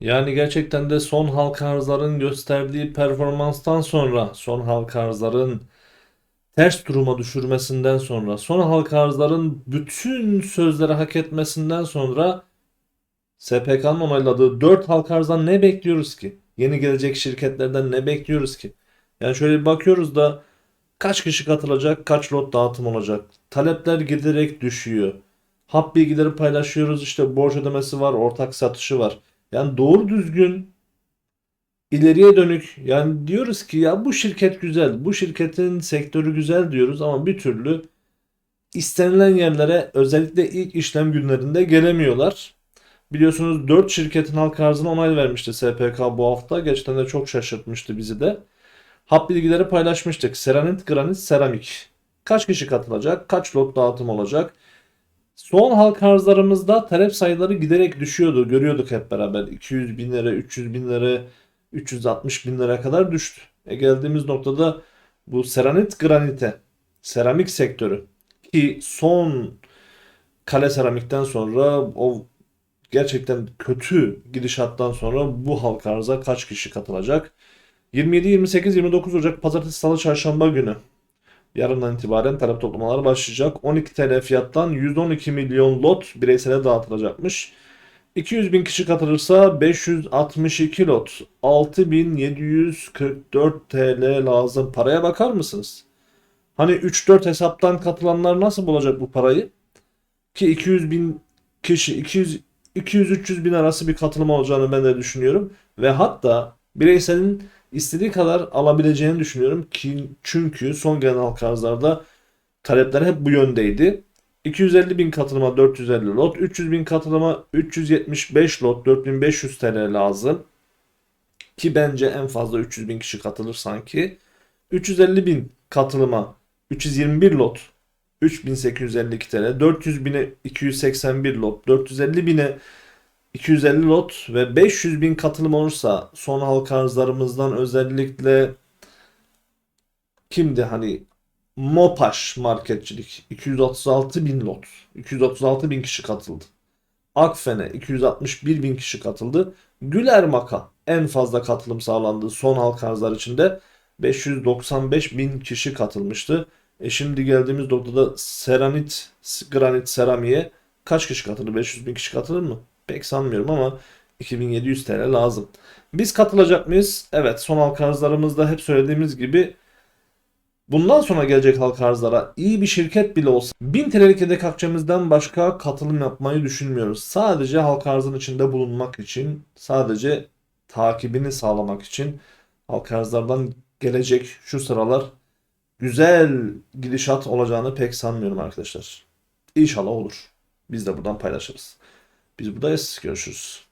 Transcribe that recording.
Yani gerçekten de son halka arzların gösterdiği performanstan sonra, son halka arzların ters duruma düşürmesinden sonra, son halka arzların bütün sözleri hak etmesinden sonra SPK'nın onayladığı 4 halka arzdan ne bekliyoruz ki? Yeni gelecek şirketlerden ne bekliyoruz ki? Yani şöyle bir bakıyoruz da kaç kişi katılacak, kaç lot dağıtım olacak? Talepler giderek düşüyor. Hap bilgileri paylaşıyoruz işte borç ödemesi var, ortak satışı var. Yani doğru düzgün ileriye dönük yani diyoruz ki ya bu şirket güzel, bu şirketin sektörü güzel diyoruz ama bir türlü istenilen yerlere özellikle ilk işlem günlerinde gelemiyorlar. Biliyorsunuz 4 şirketin halka arzına onay vermişti SPK bu hafta. Gerçekten de çok şaşırtmıştı bizi de. Hap bilgileri paylaşmıştık. Seranit, granit, seramik. Kaç kişi katılacak? Kaç lot dağıtım olacak? Son halka arzlarımızda talep sayıları giderek düşüyordu. Görüyorduk hep beraber. 200 bin lira, 300 bin lira, 360 bin lira kadar düştü. E geldiğimiz noktada bu seranit granite, seramik sektörü ki son kale seramikten sonra o gerçekten kötü gidişattan sonra bu halka arza kaç kişi katılacak? 27, 28, 29 Ocak Pazartesi, Salı, Çarşamba günü Yarından itibaren talep toplamaları başlayacak. 12 TL fiyattan 112 milyon lot bireysele dağıtılacakmış. 200 bin kişi katılırsa 562 lot 6744 TL lazım. Paraya bakar mısınız? Hani 3-4 hesaptan katılanlar nasıl bulacak bu parayı? Ki 200 bin kişi 200 200-300 bin arası bir katılım olacağını ben de düşünüyorum. Ve hatta bireyselin istediği kadar alabileceğini düşünüyorum ki çünkü son gelen halka arzlarda talepler hep bu yöndeydi. 250 bin katılıma 450 lot, 300 bin katılıma 375 lot 4500 TL lazım. Ki bence en fazla 300 bin kişi katılır sanki. 350 bin katılıma 321 lot 3852 TL, 400 bine 281 lot, 450 bine 250 lot ve 500 bin katılım olursa son halka arzlarımızdan özellikle kimdi hani Mopaş marketçilik 236 bin lot 236 bin kişi katıldı. Akfen'e 261 bin kişi katıldı. Güler Maka en fazla katılım sağlandı son halka arzlar içinde 595 bin kişi katılmıştı. E şimdi geldiğimiz noktada seranit, granit, seramiğe kaç kişi katılır? 500 bin kişi katılır mı? Pek sanmıyorum ama 2700 TL lazım. Biz katılacak mıyız? Evet son halka arzlarımızda hep söylediğimiz gibi bundan sonra gelecek halka arzlara iyi bir şirket bile olsa 1000 TL'lik hedef akçemizden başka katılım yapmayı düşünmüyoruz. Sadece halka arzın içinde bulunmak için, sadece takibini sağlamak için halka arzlardan gelecek şu sıralar güzel gidişat olacağını pek sanmıyorum arkadaşlar. İnşallah olur. Biz de buradan paylaşırız. Biz buradayız. Görüşürüz.